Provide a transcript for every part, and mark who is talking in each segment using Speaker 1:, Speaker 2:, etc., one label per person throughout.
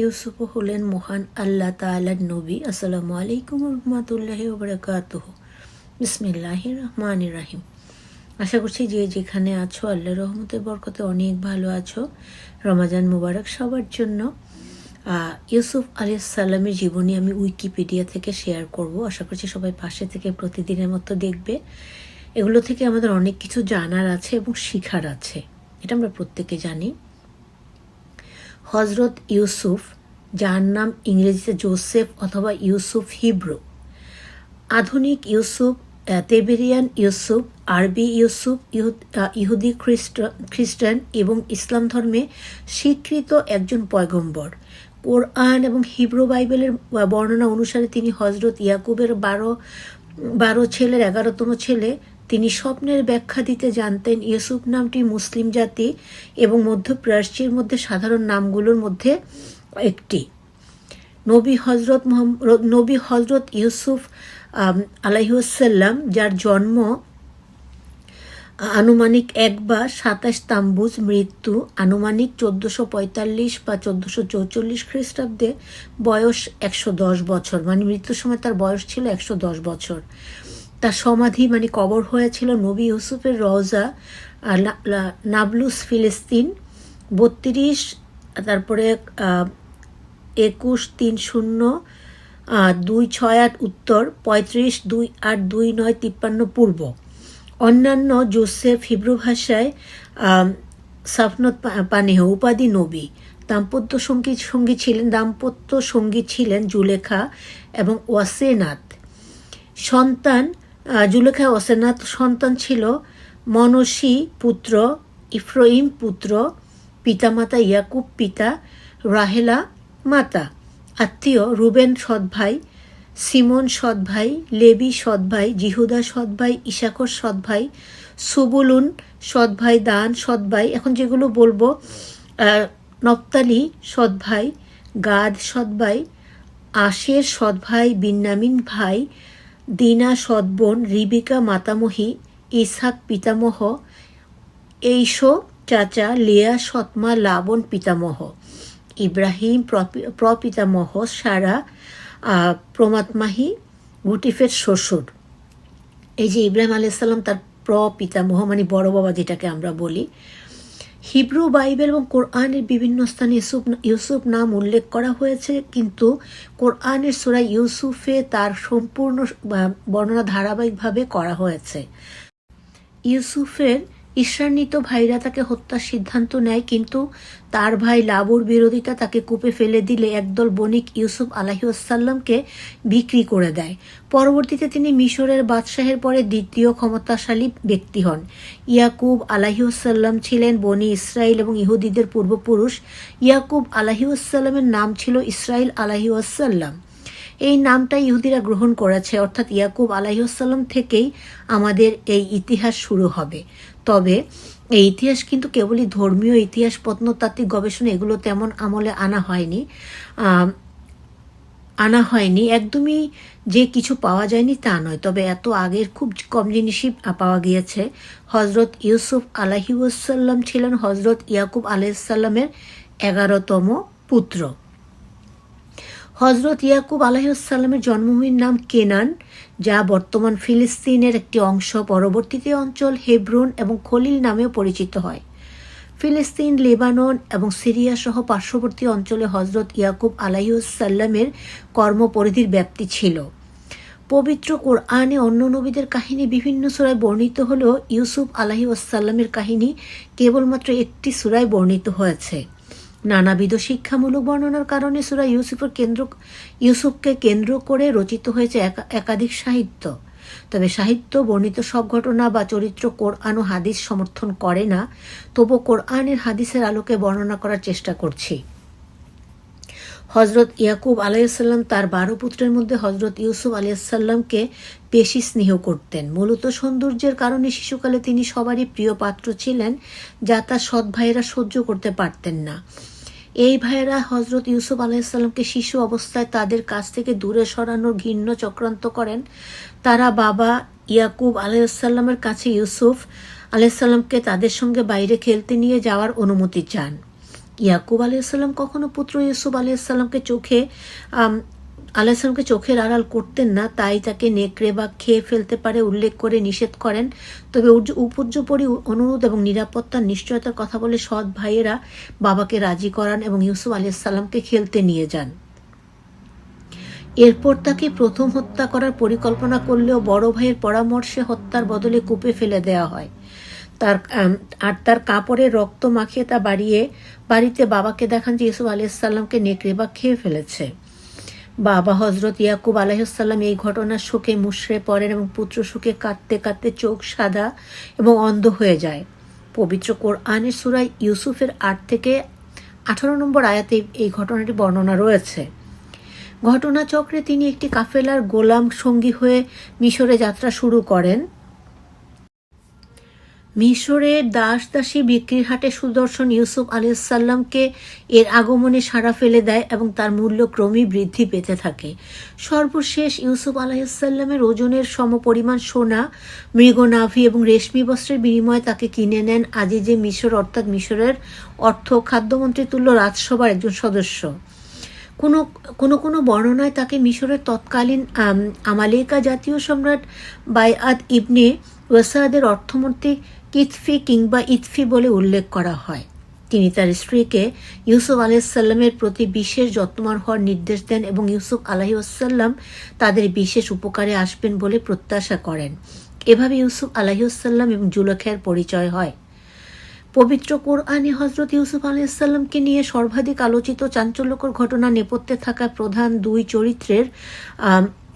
Speaker 1: ইউসুফ হলেন মহান আল্লাহ তালার নবী, আসসালামু আলাইকুম রহমতুল্লাহ বরকাতহ। বিসমিল্লাহ রহমান রাহিম। আশা করছি যে যেখানে আছো আল্লাহ রহমতের বরকতে অনেক ভালো আছো। রমাজান মুবারক সবার জন্য। ইউসুফ আলী সাল্লামের জীবনী আমি উইকিপিডিয়া থেকে শেয়ার করব। আশা করছি সবাই পাশে থেকে প্রতিদিনের মতো দেখবে। এগুলো থেকে আমাদের অনেক কিছু জানার আছে এবং শিখার আছে। এটা আমরা প্রত্যেকে জানি। হজরত ইউসুফ, যার নাম ইংরেজিতে জোসেফ অথবা ইউসুফ হিব্রু। আধুনিক ইউসুফ তেবেরিয়ান ইউসুফ, আরবি ইউসুফ, ইহুদ- ইহুদি খ্রিস্ট, খ্রিস্টান এবং ইসলাম ধর্মে স্বীকৃত একজন পয়গম্বর। কোরআন এবং হিব্রু বাইবেলের বর্ণনা অনুসারে তিনি হজরত ইয়াকুবের বারো বারো ছেলের এগারোতম ছেলে তিনি স্বপ্নের ব্যাখ্যা দিতে জানতেন ইউসুফ নামটি মুসলিম জাতি এবং মধ্যপ্রাচ্যের মধ্যে সাধারণ নামগুলোর মধ্যে একটি। নবী হজরত নবী হজরত ইউসুফ আলাইহুসাল্লাম যার জন্ম আনুমানিক এক বা সাতাশ তাম্বুজ মৃত্যু আনুমানিক চোদ্দোশো পঁয়তাল্লিশ বা চোদ্দোশো চৌচল্লিশ খ্রিস্টাব্দে, বয়স একশো দশ বছর। মানে মৃত্যুর সময় তার বয়স ছিল একশো দশ বছর। তার সমাধি মানে কবর হয়েছিল নবী ইউসুফের রওজা নাবলুস ফিলিস্তিন। বত্রিশ, তারপরে একুশ, তিন শূন্য দুই ছয় আট উত্তর, পঁয়ত্রিশ, দুই আট, দুই নয়, তিপ্পান্ন পূর্ব। অন্যান্য জোসেফ হিব্রু ভাষায় সাফনত পানেহ, উপাধি নবী। দাম্পত্য সংগীত সঙ্গী ছিলেন, দাম্পত্য সঙ্গী ছিলেন জুলেখা এবং ওয়াসেনাথ সন্তান জুলেখা ওয়াসেনাথ সন্তান ছিল মনসী পুত্র ইফ্রহিম পুত্র, পিতামাতা ইয়াকুব, পিতা রাহেলা মাতা, আত্মীয় রুবেন সৎ ভাই সিমন সৎ ভাই লেবি সৎ ভাই জিহুদা সৎ ভাই ইশাকর সৎ ভাই সুবুলুন সৎ ভাই দান সৎ ভাই এখন যেগুলো বলব নপ্তালি সৎ ভাই গাদ সৎ ভাই আশের সৎ ভাই বিন্নামিন ভাই দিনা সৎ বোন রিবিকা মাতামহী, ইসহাক পিতামহ এইসো চাচা, লিয়া সৎমা, লাবণ পিতামহ, ইব্রাহিম প্রপিতামহ, সারা প্রমাত্মাহি গুটিফের শ্বশুর। এই যে ইব্রাহিম আলাইসাল্লাম তার প্রপিতামহ মানে বড় বাবা যেটাকে আমরা বলি হিব্রু বাইবেল এবং কোরআনের বিভিন্ন স্থানে ইউসুফ ইউসুফ নাম উল্লেখ করা হয়েছে, কিন্তু কোরআনের সুরা ইউসুফে তার সম্পূর্ণ বর্ণনা ধারাবাহিকভাবে করা হয়েছে। ইউসুফের ঈর্ষান্বিত ভাইরা তাকে হত্যার সিদ্ধান্ত নেয়, কিন্তু তার ভাই লাবুর বিরোধিতা তাকে কূপে ফেলে দিলে একদল বণিক ইউসুফ আলাহি আলাহিউসাল্লামকে বিক্রি করে দেয়। পরবর্তীতে তিনি মিশরের বাদশাহের পরে দ্বিতীয় ক্ষমতাশালী ব্যক্তি হন। ইয়াকুব আলাহিউসাল্লাম ছিলেন বনি ইসরায়েল এবং ইহুদিদের পূর্বপুরুষ। ইয়াকুব আলাহিউসাল্লামের নাম ছিল ইসরায়েল আলাহিউসাল্লাম এই নামটা ইহুদিরা গ্রহণ করেছে, অর্থাৎ ইয়াকুব আলাইসাল্লাম থেকেই আমাদের এই ইতিহাস শুরু হবে। তবে এই ইতিহাস কিন্তু কেবলই ধর্মীয় ইতিহাস, প্রত্নতাত্ত্বিক গবেষণা, এগুলো তেমন আমলে আনা হয়নি। আনা হয়নি। একদমই যে কিছু পাওয়া যায়নি তা নয়। তবে এত আগের খুব কম জিনিসই পাওয়া গিয়েছে। হজরত ইউসুফ আলাহিউসাল্লাম ছিলেন হজরত ইয়াকুব আলাইসাল্লামের এগারোতম পুত্র। হজরত ইয়াকুব আলাহিসাল্লামের জন্মভূমির নাম কেনান, যা বর্তমান ফিলিস্তিনের একটি অংশ, পরবর্তীতে অঞ্চল হেব্রুন এবং খলিল নামেও পরিচিত হয়। ফিলিস্তিন, লেবানন এবং সিরিয়া সহ পার্শ্ববর্তী অঞ্চলে হজরত ইয়াকুব আলাইসাল্লামের কর্মপরিধির ব্যাপ্তি ছিল। পবিত্র কোরআনে অন্য নবীদের কাহিনী বিভিন্ন সুরায় বর্ণিত হলেও ইউসুফ আলাহি ওয়াসাল্লামের কাহিনী কেবলমাত্র একটি সুরায় বর্ণিত হয়েছে। নানাবিধ শিক্ষামূলক বর্ণনার কারণে সুরা ইউসুফের কেন্দ্র, ইউসুফকে কেন্দ্র করে রচিত হয়েছে একা- একাধিক সাহিত্য। তবে সাহিত্য বর্ণিত সব ঘটনা বা চরিত্র কোরআন ও হাদিস সমর্থন করে না, তবু কোরআনের হাদিসের আলোকে বর্ণনা করার চেষ্টা করছি। হজরত ইয়াকুব আলাইসাল্লাম তার বারো পুত্রের মধ্যে হজরত ইউসুফ আলাইসাল্লামকে বেশি স্নেহ করতেন। মূলত সৌন্দর্যের কারণে শিশুকালে তিনি সবারই প্রিয় পাত্র ছিলেন, যা তার সৎ ভাইয়েরা সহ্য করতে পারতেন না। এই ভাইয়েরা হজরত ইউসুফ আলাইসাল্লামকে শিশু অবস্থায় তাদের কাছ থেকে দূরে সরানোর ঘৃণ্য চক্রান্ত করেন। তারা বাবা ইয়াকুব আলাইসাল্লামের কাছে ইউসুফ আলাইসাল্লামকে তাদের সঙ্গে বাইরে খেলতে নিয়ে যাওয়ার অনুমতি চান। ইয়াকুব আলাইসাল্লাম কখনো পুত্র ইউসুফ আলাইসাল্লামকে চোখে আম, আলাইসাল্লামকে চোখের আড়াল করতেন না তাই তাকে নেকড়ে বা খেয়ে ফেলতে পারে উল্লেখ করে নিষেধ করেন। তবে উপর্যুপরি অনুরোধ এবং নিরাপত্তার নিশ্চয়তার কথা বলে সৎ ভাইয়েরা বাবাকে রাজি করান এবং ইউসুফ আলাইসাল্লামকে খেলতে নিয়ে যান। এরপর তাকে প্রথম হত্যা করার পরিকল্পনা করলেও বড় ভাইয়ের পরামর্শে হত্যার বদলে কূপে ফেলে দেওয়া হয়। তার আর তার কাপড়ে রক্ত মাখিয়ে তা বাড়িয়ে, বাড়িতে বাবাকে দেখান যে ইউসুফ আলাইসাল্লামকে নেকড়ে বা খেয়ে ফেলেছে। বাবা হজরত ইয়াকুব আলাইসাল্লাম এই ঘটনার শোকে মুশড়ে পড়েন এবং পুত্র শোকে কাঁদতে কাঁদতে চোখ সাদা এবং অন্ধ হয়ে যায়। পবিত্র কোরআনের সুরায় ইউসুফের আট থেকে আঠারো নম্বর আয়াতে এই ঘটনাটি বর্ণনা রয়েছে। ঘটনাচক্রে তিনি একটি কাফেলার গোলাম সঙ্গী হয়ে মিশরে যাত্রা শুরু করেন। মিশরের দাস দাসী বিক্রির হাটে সুদর্শন ইউসুফ আলাইসাল্লামকে এর আগমনে সাড়া ফেলে দেয় এবং তার মূল্য ক্রমেই বৃদ্ধি পেতে থাকে। সর্বশেষ ইউসুফ আলাইসাল্লামের ওজনের সমপরিমাণ সোনা মৃগনাভি এবং রেশমি বস্ত্রের বিনিময়ে তাকে কিনে নেন আজিজে মিশর অর্থাৎ মিশরের অর্থ খাদ্যমন্ত্রী তুল্য রাজসভার একজন সদস্য। কোনো কোনো কোনো বর্ণনায় তাকে মিশরের তৎকালীন আম, আমালেকা জাতীয় সম্রাট বাইআদ ইবনে ওয়াসাদের অর্থমন্ত্রী কিতফি কিংবা ইতফি বলে উল্লেখ করা হয়। তিনি তার স্ত্রীকে ইউসুফ আলাইসাল্লামের প্রতি বিশেষ যত্নবান হওয়ার নির্দেশ দেন এবং ইউসুফ আলাহিউসাল্লাম তাদের বিশেষ উপকারে আসবেন বলে প্রত্যাশা করেন। এভাবে ইউসুফ আলাহিউসাল্লাম এবং জুলখায়ের পরিচয় হয়। পবিত্র কোরআনে হজরত ইউসুফ আলাইসাল্লামকে নিয়ে সর্বাধিক আলোচিত চাঞ্চল্যকর ঘটনা নেপথ্যে থাকা প্রধান দুই চরিত্রের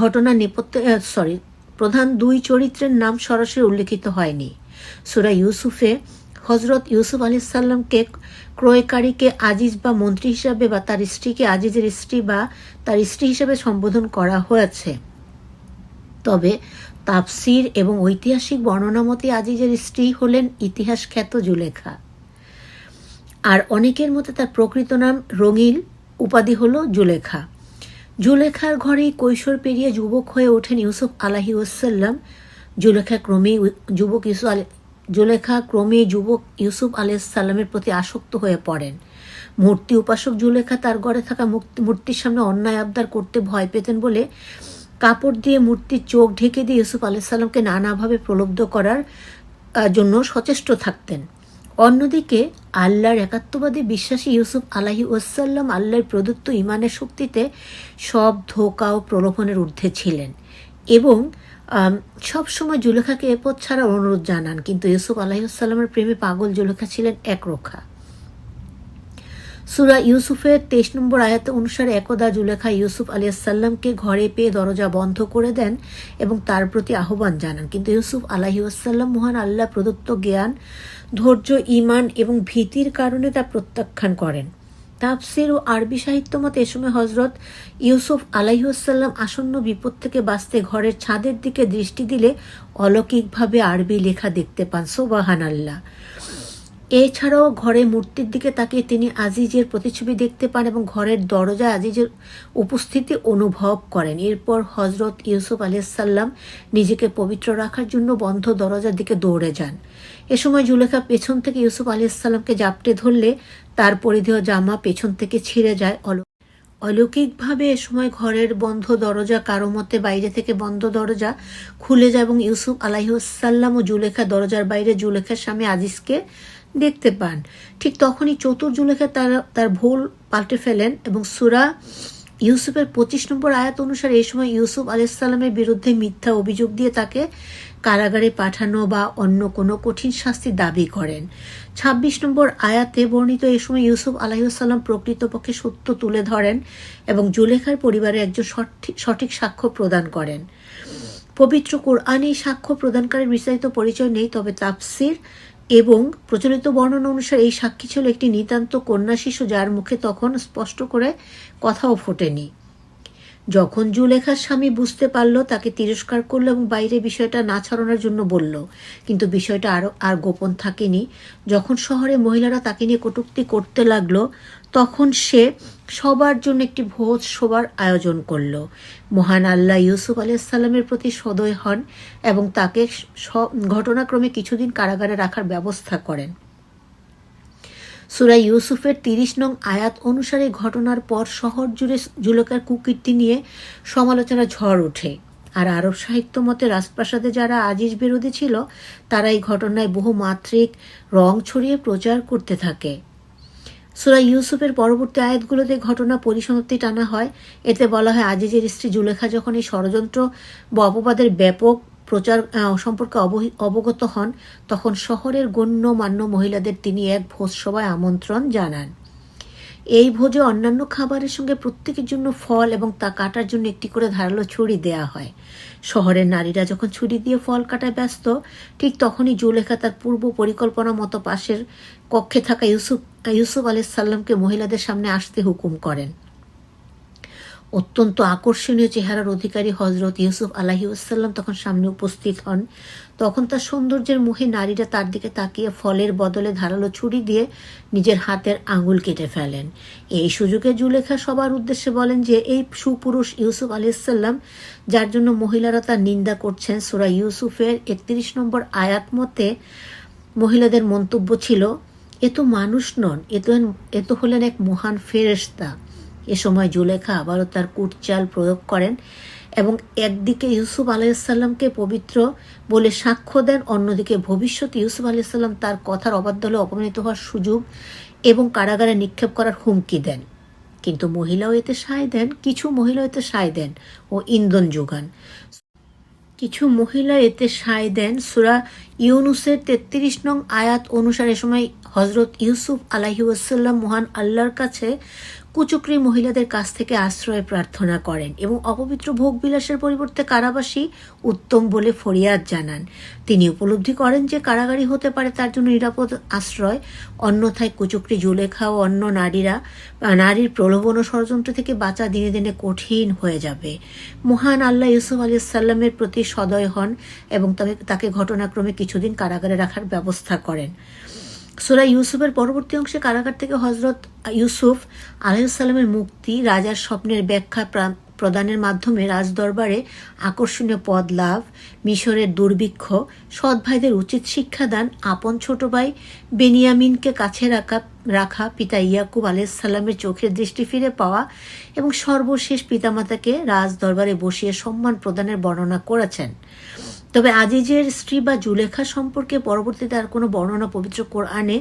Speaker 1: ঘটনা নেপথ্যে সরি প্রধান দুই চরিত্রের নাম সরাসরি উল্লেখিত হয়নি। সুরা ইউসুফে হজরত ইউসুফ আলাইসাল্লামকে ক্রয়কারীকে আজিজ বা মন্ত্রী হিসাবে বা তার স্ত্রীকে আজিজের স্ত্রী বা তার স্ত্রী হিসাবে সম্বোধন করা হয়েছে। তবে তাফসির এবং ঐতিহাসিক বর্ণনা মতে আজিজের স্ত্রী হলেন ইতিহাস খ্যাত জুলেখা। আর অনেকের মতে তার প্রকৃত নাম রঙিল উপাধি হল জুলেখা। জুলেখার ঘরেই কৈশোর পেরিয়ে যুবক হয়ে ওঠেন ইউসুফ আলাহি ওসাল্লাম জুলেখা ক্রমেই উ- যুবক ইউসুফ আল জুলেখা ক্রমেই যুবক ইউসুফ আলাইসাল্লামের প্রতি আসক্ত হয়ে পড়েন। মূর্তি উপাসক জুলেখা তার ঘরে থাকা মূর্তির সামনে অন্যায় আবদার করতে ভয় পেতেন বলে কাপড় দিয়ে মূর্তির চোখ ঢেকে দিয়ে ইউসুফ আলাইসাল্লামকে নানাভাবে প্রলুব্ধ করার জন্য সচেষ্ট থাকতেন। অন্যদিকে আল্লাহর একাত্মবাদী বিশ্বাসী ইউসুফ আলাহি ওসাল্লাম আল্লাহর প্রদত্ত ইমানের শক্তিতে সব ধোকা ও প্রলোভনের ঊর্ধ্বে ছিলেন এবং সবসময় জুলেখাকে এ পথ ছাড়া অনুরোধ জানান, কিন্তু ইউসুফ আলাহিসাল্লামের প্রেমে পাগল জুলেখা ছিলেন একরোখা সুরা ইউসুফের তেইশ নম্বর আয়াত অনুসারে একদা জুলেখা ইউসুফ আলিয়াসাল্লামকে ঘরে পেয়ে দরজা বন্ধ করে দেন এবং তার প্রতি আহ্বান জানান। কিন্তু ইউসুফ আলাহিউসাল্লাম মহান আল্লাহ প্রদত্ত জ্ঞান, ধৈর্য ইমান এবং ভীতির কারণে তা প্রত্যাখ্যান করেন। তাফসির ও আরবি সাহিত্য মতে এ সময় হজরত ইউসুফ আলাইহসাল্লাম আসন্ন বিপদ থেকে বাঁচতে ঘরের ছাদের দিকে দৃষ্টি দিলে অলৌকিকভাবে আরবি লেখা দেখতে পান। সোবাহান আল্লাহ এছাড়াও ঘরে মূর্তির দিকে তাকিয়ে তিনি আজিজের প্রতিছবি দেখতে পান এবং ঘরের দরজায় আজিজের উপস্থিতি অনুভব করেন। এরপর হজরত ইউসুফ আলিয়াল্লাম নিজেকে পবিত্র রাখার জন্য বন্ধ দরজার দিকে দৌড়ে যান। এ সময় জুলেখা পেছন থেকে ইউসুফ আলিয়াল্লামকে জাপটে ধরলে তার পরিধেয় জামা পেছন থেকে ছিঁড়ে যায়। অল অলৌকিকভাবে এ সময় ঘরের বন্ধ দরজা কারও মতে বাইরে থেকে বন্ধ দরজা খুলে যায় এবং ইউসুফ আলাইসাল্লাম ও জুলেখা দরজার বাইরে জুলেখার স্বামী আজিজকে দেখতে পান। ঠিক তখনই চতুর জুলেখা তার তার ভুল পাল্টে ফেলেন এবং সুরা ইউসুফের পঁচিশ নম্বর আয়াত অনুসারে এই সময় ইউসুফ আলাইসাল্লামের বিরুদ্ধে মিথ্যা অভিযোগ দিয়ে তাকে কারাগারে পাঠানো বা অন্য কোনো কঠিন শাস্তি দাবি করেন। ছাব্বিশ নম্বর আয়াতে বর্ণিত এই সময় ইউসুফ আলাইসাল্লাম প্রকৃতপক্ষে সত্য তুলে ধরেন এবং জুলেখার পরিবারে একজন সঠিক সাক্ষ্য প্রদান করেন। পবিত্র কোরআনে সাক্ষ্য প্রদানকারীর বিস্তারিত পরিচয় নেই, তবে তাফসির এবং প্রচলিত বর্ণনা অনুসারে এই সাক্ষী ছিল একটি নিতান্ত কন্যা শিশু যার মুখে তখন স্পষ্ট করে কথাও ফোটেনি। যখন জুলেখার স্বামী বুঝতে পারল, তাকে তিরস্কার করল এবং বাইরে বিষয়টা না ছড়ানোর জন্য বলল। কিন্তু বিষয়টা আরও আর গোপন থাকেনি। যখন শহরে মহিলারা তাকে নিয়ে কটূক্তি করতে লাগল, তখন সে সবার জন্য একটি ভোজ সবার আয়োজন করল। মহান আল্লাহ ইউসুফ আলাইসাল্লামের প্রতি সদয় হন এবং তাকে ঘটনাক্রমে কিছুদিন কারাগারে রাখার ব্যবস্থা করেন। সুরা ইউসুফের তিরিশ নং আয়াত অনুসারে ঘটনার পর শহর জুড়ে জুলকার কুকীর্তি নিয়ে সমালোচনা ঝড় ওঠে। আর আরব সাহিত্য মতে রাজপ্রাসাদে যারা আজিজ বিরোধী ছিল, তারা এই ঘটনায় বহু মাত্রিক রং ছড়িয়ে প্রচার করতে থাকে। সুরা ইউসুফের পরবর্তী আয়াতগুলোতে ঘটনা পরিসমাপ্তি টানা হয়। এতে বলা হয়, আজিজের স্ত্রী জুলেখা যখন এই ষড়যন্ত্র বা অপবাদের ব্যাপক প্রচার সম্পর্কে অবগত হন, তখন শহরের গণ্যমান্য মহিলাদের তিনি এক ভোজসভায় আমন্ত্রণ জানান। এই ভোজে অন্যান্য খাবারের সঙ্গে প্রত্যেকের জন্য ফল এবং তা কাটার জন্য একটি করে ধারালো ছুরি দেয়া হয়। শহরের নারীরা যখন ছুরি দিয়ে ফল কাটায় ব্যস্ত, ঠিক তখনই জুলেখা তার পূর্ব পরিকল্পনা মতো পাশের কক্ষে থাকা ইউসুফ ইউসুফ আলাইসাল্লামকে মহিলাদের সামনে আসতে হুকুম করেন। অত্যন্ত আকর্ষণীয় চেহারার অধিকারী হজরত ইউসুফ আলাহিউসাল্লাম তখন সামনে উপস্থিত হন। তখন তার সৌন্দর্যের মুখে নারীরা তার দিকে তাকিয়ে ফলের বদলে ধারালো ছুরি দিয়ে নিজের হাতের আঙুল কেটে ফেলেন। এই সুযোগে জুলেখা সবার উদ্দেশ্যে বলেন যে, এই সুপুরুষ ইউসুফ আলাইসাল্লাম যার জন্য মহিলারা তার নিন্দা করছেন, সুরা ইউসুফের একত্রিশ নম্বর আয়াত মতে মহিলাদের মন্তব্য ছিল এ তো মানুষ নন এ তো এ তো হলেন এক মহান ফেরেশতা। এ সময় জুলেখা আবারও তার কুটচাল প্রয়োগ করেন এবং একদিকে ইউসুফ আলাইসাল্লামকে পবিত্র বলে সাক্ষ্য দেন, অন্যদিকে ভবিষ্যতে ইউসুফ আলাইসাল্লাম তার কথার অবাধ্য হলে অপমানিত হওয়ার সুযোগ এবং কারাগারে নিক্ষেপ করার হুমকি দেন। কিন্তু মহিলাও এতে সায় দেন, কিছু মহিলাও এতে সায় দেন ও ইন্ধন যোগান। কিছু মহিলা এতে সায় দেন। সুরা ইউনুসের তেত্রিশ নং আয়াত অনুসারে সময় হজরত ইউসুফ আলাহিউসাল্লাম মহান আল্লাহর কাছে কুচক্রী মহিলাদের কাছ থেকে আশ্রয় প্রার্থনা করেন এবং অপবিত্র ভোগবিলাসের পরিবর্তে কারাবাসী উত্তম বলে ফরিয়াদ জানান। তিনি উপলব্ধি করেন যে কারাগারি হতে পারে তার জন্য নিরাপদ আশ্রয়, অন্যথায় কুচক্রী জুলেখা ও অন্য নারীরা নারীর প্রলোভন ও ষড়যন্ত্র থেকে বাঁচা দিনে দিনে কঠিন হয়ে যাবে। মহান আল্লাহ ইউসুফ আলী সাল্লামের প্রতি সদয় হন এবং তবে- তাকে ঘটনাক্রমে কিছুদিন কারাগারে রাখার ব্যবস্থা করেন। সুরা ইউসুফের পরবর্তী অংশে কারাগার থেকে হজরত ইউসুফ আলাইসাল্লামের মুক্তি, রাজার স্বপ্নের ব্যাখ্যা প্রা- প্রদানের মাধ্যমে রাজদরবারে আকর্ষণীয় পদ লাভ, মিশরের দুর্ভিক্ষ, সৎ ভাইদের উচিত শিক্ষাদান, আপন ছোট ভাই বেনিয়ামিনকে কাছে রাখা রাখা, পিতা ইয়াকুব আলাইসাল্লামের চোখের দৃষ্টি ফিরে পাওয়া এবং সর্বশেষ পিতামাতাকে রাজ দরবারে বসিয়ে সম্মান প্রদানের বর্ণনা করেছেন। তবে আজিজের স্ত্রী বা জুলেখা সম্পর্কে পরবর্তীতে আর কোনো বর্ণনা পবিত্র কোরআনে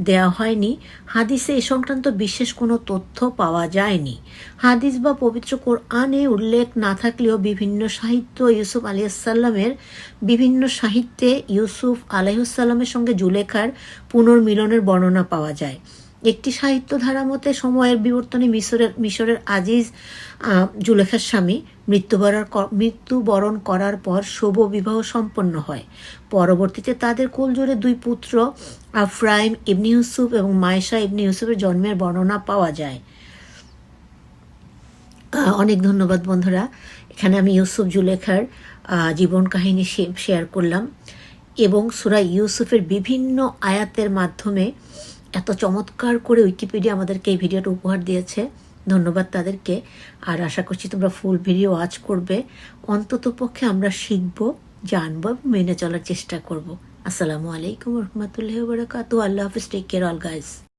Speaker 1: দেওয়া হয়নি। হাদিসে এ সংক্রান্ত বিশেষ কোনো তথ্য পাওয়া যায়নি। হাদিস বা পবিত্র কোরআনে উল্লেখ না থাকলেও বিভিন্ন সাহিত্য ইউসুফ আলিয়াসাল্লামের বিভিন্ন সাহিত্যে ইউসুফ আলাইসাল্লামের সঙ্গে জুলেখার পুনর্মিলনের বর্ণনা পাওয়া যায়। একটি সাহিত্য ধারা মতে সময়ের বিবর্তনে মিশরের মিশরের আজিজ জুলেখার স্বামী মৃত্যুবরণ মৃত্যুবরণ করার পর শুভ বিবাহ সম্পন্ন হয়। পরবর্তীতে তাদের কোলজোড়ে দুই পুত্র, আফরাইম ইবনি ইউসুফ এবং মায়েশা ইবনি ইউসুফের জন্মের বর্ণনা পাওয়া যায়। অনেক ধন্যবাদ বন্ধুরা। এখানে আমি ইউসুফ জুলেখার জীবন কাহিনী শেয়ার করলাম এবং সুরা ইউসুফের বিভিন্ন আয়াতের মাধ্যমে এত চমৎকার করে উইকিপিডিয়া আমাদেরকে এই ভিডিওটা উপহার দিয়েছে। ধন্যবাদ তাদেরকে। আর আশা করছি তোমরা ফুল ভিডিও ওয়াচ করবে। অন্তত পক্ষে আমরা শিখব, জানব মেনে চলার চেষ্টা করব। আসসালামু আলাইকুম রহমতুল্লাহ বরকাত আল্লাহ হাফিজ টেক কেয়ার অল গাইস